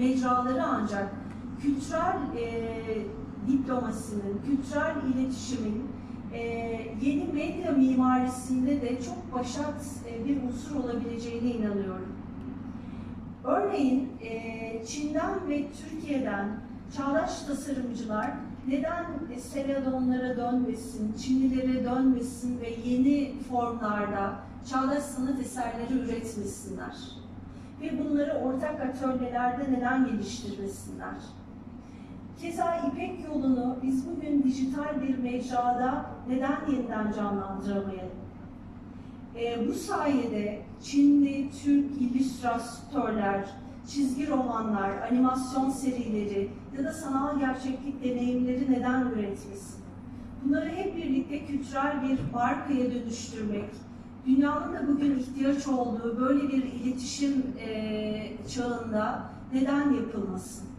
mecraları ancak kültürel e, diplomasinin, kültürel iletişimin e, yeni medya mimarisinde de çok başat e, bir unsur olabileceğine inanıyorum. Örneğin e, Çin'den ve Türkiye'den çağdaş tasarımcılar neden e, Seladonlara dönmesin, Çinlilere dönmesin ve yeni formlarda çağdaş sanat eserleri üretmesinler? Ve bunları ortak atölyelerde neden geliştirmesinler? Keza İpek yolunu biz bugün dijital bir mecrada neden yeniden canlandıramayalım? E, bu sayede Çinli, Türk illüstratörler, çizgi romanlar, animasyon serileri ya da sanal gerçeklik deneyimleri neden üretmesin? Bunları hep birlikte kültürel bir markaya dönüştürmek, dünyanın da bugün ihtiyaç olduğu böyle bir iletişim e, çağında neden yapılmasın?